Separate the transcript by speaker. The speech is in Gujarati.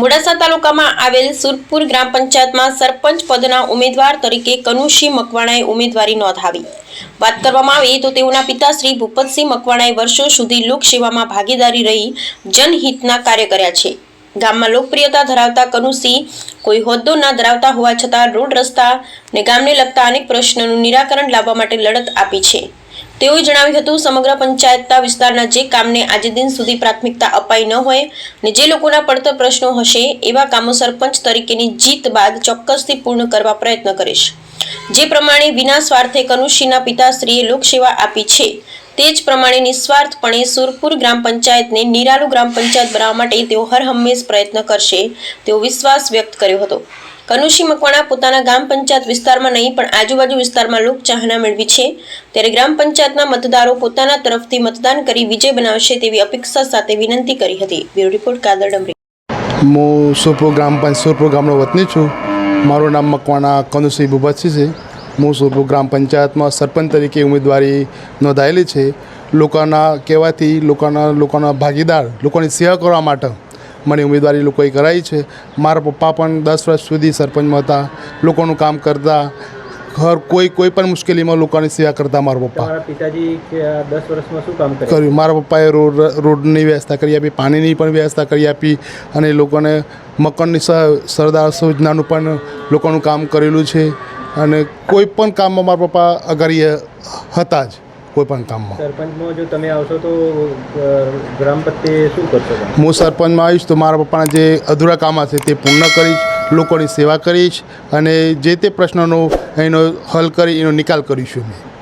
Speaker 1: મોડાસા તાલુકામાં આવેલ સુરપુર ગ્રામ પંચાયતમાં સરપંચ પદના ઉમેદવાર તરીકે કનુષી મકવાણાએ ઉમેદવારી નોંધાવી. વાત કરવામાં આવે તો તેઓના પિતા શ્રી ભૂપતસિંહ મકવાણાએ વર્ષો સુધી લોકસેવામાં ભાગીદારી રહી, જનહિતના કાર્ય કર્યા છે. ગામમાં લોકપ્રિયતા ધરાવતા કનુસિંહ કોઈ હોદ્દો ના ધરાવતા હોવા છતાં રોડ રસ્તા ને ગામને લગતા અનેક પ્રશ્નોનું નિરાકરણ લાવવા માટે લડત આપી છે. તેઓએ જણાવ્યું હતું, સમગ્ર પંચાયતના વિસ્તારના જે કામને આજે દિન સુધી પ્રાથમિકતા અપાઈ ન હોય ને જે લોકોના પડતર પ્રશ્નો હશે, એવા કામો સરપંચ તરીકેની જીત બાદ ચોક્કસથી પૂર્ણ કરવા પ્રયત્ન કરીશ. જે પ્રમાણે વિના સ્વાર્થે કનુષીના પિતાશ્રીએ લોકસેવા આપી છે, તે જ પ્રમાણે નિસ્વાર્થપણે સુરપુર ગ્રામ પંચાયતને નિરાલુ ગ્રામ પંચાયત બનાવવા માટે તેઓ હર હંમેશ પ્રયત્ન કરશે તેવો વિશ્વાસ વ્યક્ત કર્યો હતો. કનુષી મકવાણા પોતાના ગ્રામ પંચાયત વિસ્તારમાં નહીં, પણ આજુબાજુ વિસ્તારમાં લોક ચાહના મેળવી છે. ત્યારે ગ્રામ પંચાયતના મતદારો પોતાના તરફથી મતદાન કરી વિજય બનાવશે તેવી અપેક્ષા સાથે વિનંતી કરી હતી. Bureau report Kadar Damri.
Speaker 2: હું સુરપુર ગ્રામ પંચાયત સુરપુર ગામનો વતની છું. મારું નામ મકવાણા કનુષી ભૂપતસિંહ છે. હું સુરપુર ગ્રામ પંચાયતમાં સરપંચ તરીકે ઉમેદવારી નોંધાયેલી છે. લોકોના કહેવાથી લોકોના લોકોના ભાગીદાર, લોકોની સેવા કરવા માટે મને ઉમેદવારી લોકોએ કરાવી છે. મારા પપ્પા પણ દસ વર્ષ સુધી સરપંચમાં હતા. લોકોનું કામ કરતા. ઘર કોઈ કોઈ પણ મુશ્કેલીમાં લોકોની સેવા કરતા મારા પપ્પા.
Speaker 3: પિતાજી દસ વર્ષમાં શું કામ
Speaker 2: કર્યું? મારા પપ્પાએ રોડ રોડની વ્યવસ્થા કરી આપી પાણીની પણ વ્યવસ્થા કરી આપી અને લોકોને મકાનની સ- સરદાર યોજનાનું પણ લોકોનું કામ કરેલું છે. અને કોઈ પણ કામમાં મારા પપ્પા અગાડી હતા જ. કોઈ પણ કામમાં.
Speaker 3: સરપંચમાં જો તમે આવશો તો ગ્રામ પ્રત્યે શું કરશો
Speaker 2: હું સરપંચમાં આવીશ તો મારા પપ્પાના જે અધૂરા કામ હશે તે પૂર્ણ કરીશ લોકોની સેવા કરીશ અને જે તે પ્રશ્નનો એનો હલ કરી એનો નિકાલ કરીશું મેં